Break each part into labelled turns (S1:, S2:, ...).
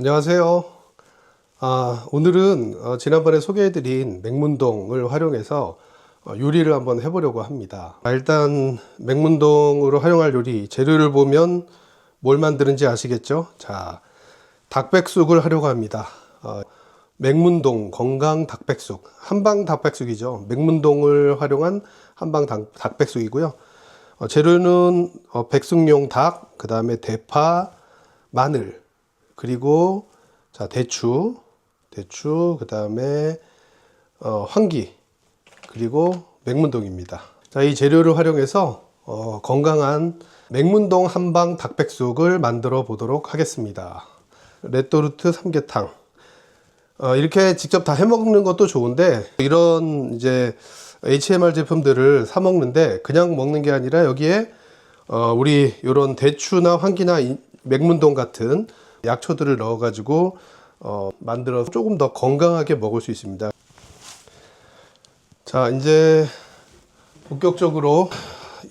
S1: 안녕하세요. 아, 오늘은 어, 지난번에 소개해드린 맹문동을 활용해서 어, 요리를 한번 해보려고 합니다. 아, 일단 맹문동으로 활용할 요리 재료를 보면 뭘 만드는지 아시겠죠? 자, 닭백숙을 하려고 합니다. 어, 맹문동 건강 닭백숙 한방 닭백숙이죠. 맹문동을 활용한 한방 닭, 닭백숙이고요. 어, 재료는 어, 백숙용 닭, 그 다음에 대파, 마늘, 그리고 자 대추, 대추, 그 다음에 어, 황기, 그리고 맹문동입니다. 자, 이 재료를 활용해서 어, 건강한 맹문동 한방 닭백숙을 만들어 보도록 하겠습니다. 레토르트 삼계탕. 어, 이렇게 직접 다 해먹는 것도 좋은데 이런 이제 HMR 제품들을 사 먹는데 그냥 먹는 게 아니라 여기에 어, 우리 이런 대추나 황기나 이- 맥문동 같은 약초들을 넣어가지고 어, 만들어서 조금 더 건강하게 먹을 수 있습니다. 자 이제 본격적으로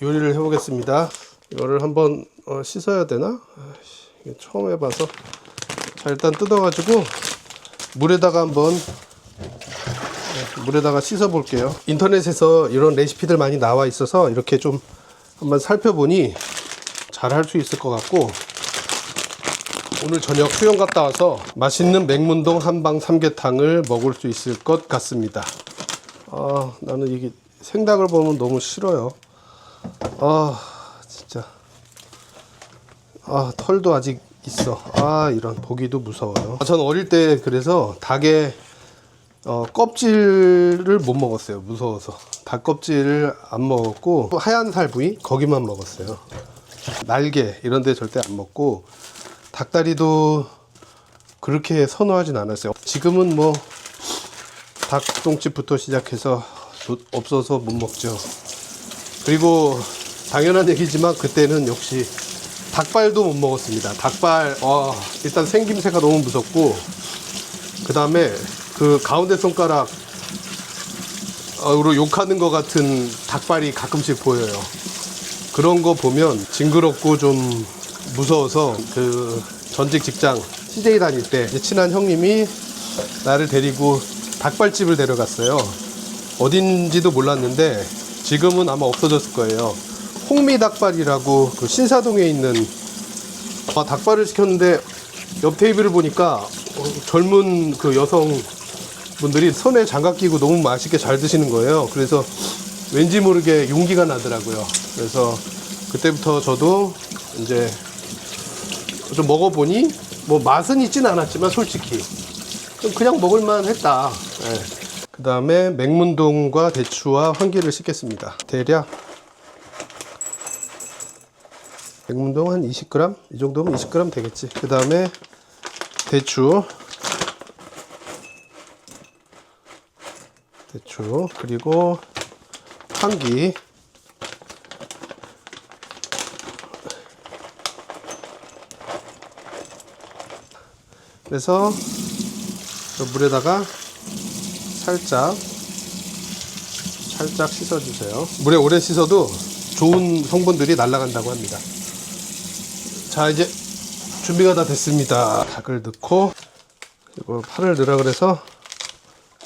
S1: 요리를 해보겠습니다. 이거를 한번 어, 씻어야 되나? 아이씨, 처음 해봐서 자 일단 뜯어가지고 물에다가 한번 네, 물에다가 씻어 볼게요. 인터넷에서 이런 레시피들 많이 나와 있어서 이렇게 좀 한번 살펴보니 잘 할 수 있을 것 같고 오늘 저녁 수영 갔다 와서 맛있는 맹문동 한방 삼계탕을 먹을 수 있을 것 같습니다. 아 나는 이게 생닭을 보면 너무 싫어요. 아 진짜 아 털도 아직 있어. 아 이런 보기도 무서워요. 아, 전 어릴 때 그래서 닭의 어, 껍질을 못 먹었어요. 무서워서 닭 껍질을 안 먹었고 하얀 살 부위 거기만 먹었어요. 날개 이런 데 절대 안 먹고 닭다리도 그렇게 선호하진 않았어요. 지금은 뭐 닭똥집부터 시작해서 도- 없어서 못 먹죠. 그리고 당연한 얘기지만 그때는 역시 닭발도 못 먹었습니다. 닭발 와 일단 생김새가 너무 무섭고 그 다음에 그 가운데 손가락 으로 욕하는 것 같은 닭발이 가끔씩 보여요. 그런 거 보면 징그럽고 좀 무서워서 그 전직 직장 CJ 다닐 때 친한 형님이 나를 데리고 닭발집을 데려갔어요. 어딘지도 몰랐는데 지금은 아마 없어졌을 거예요. 홍미 닭발이라고 그 신사동에 있는 아, 닭발을 시켰는데 옆 테이블을 보니까 어, 젊은 그 여성 분들이 손에 장갑 끼고 너무 맛있게 잘 드시는 거예요. 그래서 왠지 모르게 용기가 나더라고요. 그래서 그때부터 저도 이제 좀 먹어보니 뭐 맛은 있진 않았지만 솔직히 좀 그냥 먹을만 했다. 그 다음에 맹문동과 대추와 황기를 씻겠습니다. 대략 맹문동 한 20g? 이 정도면 20g 되겠지. 그 다음에 대추. 대추. 그리고 황기. 그래서 저 물에다가 살짝 살짝 씻어주세요. 물에 오래 씻어도 좋은 성분들이 날아간다고 합니다. 자 이제 준비가 다 됐습니다. 닭을 넣고 그리고 파를 넣으라 그래서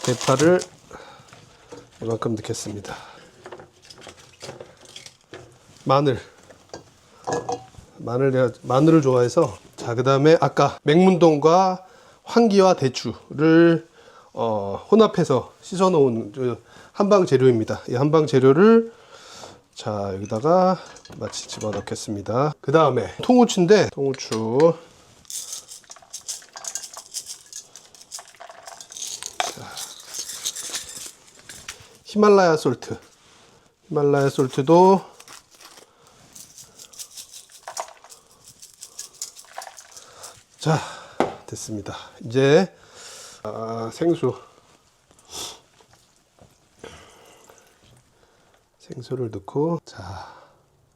S1: 대파를 이만큼 넣겠습니다. 마늘 마늘 마늘을 좋아해서 자 그 다음에 아까 맹문동과 황기와 대추를 어, 혼합해서 씻어 놓은 저 한방 재료입니다. 이 한방 재료를 자 여기다가 마치 집어 넣겠습니다. 그 다음에 통후추인데 통후추 자, 히말라야 솔트 히말라야 솔트도 자 됐습니다. 이제 아, 생수 생수를 넣고 자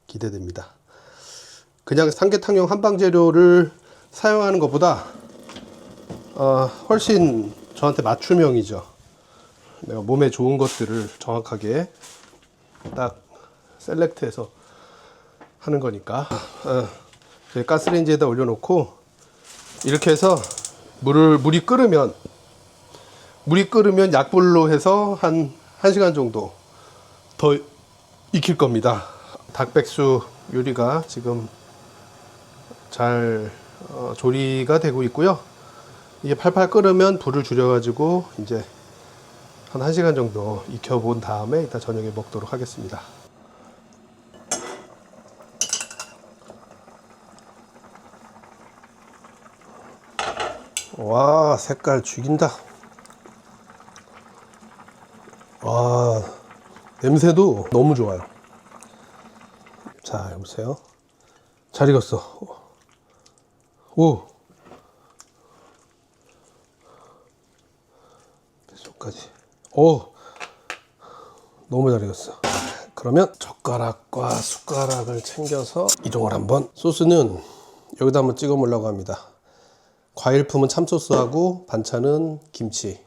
S1: 기대됩니다. 그냥 삼계탕용 한방 재료를 사용하는 것보다 어, 훨씬 저한테 맞춤형이죠. 내가 몸에 좋은 것들을 정확하게 딱 셀렉트해서 하는 거니까 어, 가스레인지에다 올려놓고 이렇게 해서 물을 물이 끓으면 물이 끓으면 약불로 해서 한 1시간 정도 더 익힐 겁니다. 닭백수 요리가 지금 잘 어, 조리가 되고 있고요. 이게 팔팔 끓으면 불을 줄여가지고 이제 한 1시간 정도 익혀본 다음에 이따 저녁에 먹도록 하겠습니다. 와 색깔 죽인다. 와 냄새도 너무 좋아요. 자 여보세요. 잘 익었어. 오. 배속까지. 오. 너무 잘 익었어. 그러면 젓가락과 숟가락을 챙겨서 이동을 한번. 소스는 여기다 한번 찍어 먹으려고 합니다. 과일품은 참소스하고 반찬은 김치.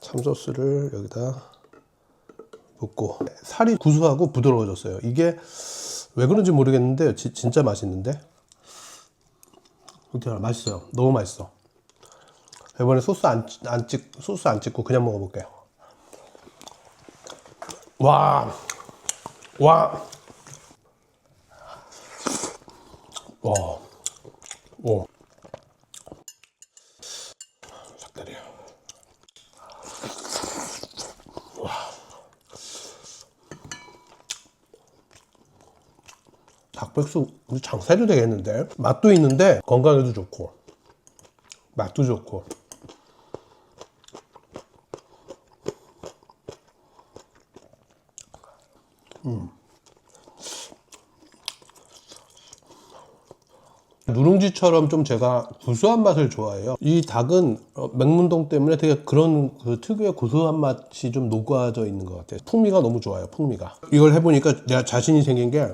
S1: 참소스를 여기다 붓고 살이 구수하고 부드러워졌어요. 이게 왜 그런지 모르겠는데 지- 진짜 맛있는데. 어떻게 알아? 맛있어요. 너무 맛있어. 이번에 소스 안, 찍- 안 찍, 소스 안 찍고 그냥 먹어볼게요. 와, 와, 와, 오. 삭다리야. 닭백숙 우리 장사해도 되겠는데 맛도 있는데 건강에도 좋고 맛도 좋고 누룽지처럼 좀 제가 구수한 맛을 좋아해요. 이 닭은 어, 맹문동 때문에 되게 그런 그 특유의 고소한 맛이 좀 녹아져 있는 것 같아요. 풍미가 너무 좋아요. 풍미가. 이걸 해보니까 내가 자신이 생긴 게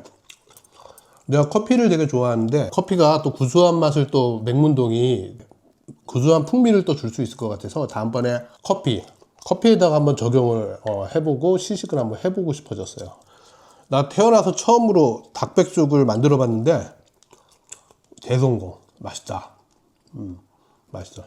S1: 내가 커피를 되게 좋아하는데 커피가 또 구수한 맛을 또 맹문동이 구수한 풍미를 또 줄 수 있을 것 같아서 다음번에 커피 커피에다가 한번 적용을 어, 해보고 시식을 한번 해보고 싶어졌어요. 나 태어나서 처음으로 닭백숙을 만들어 봤는데 대성공 맛있다. 음, 맛있어.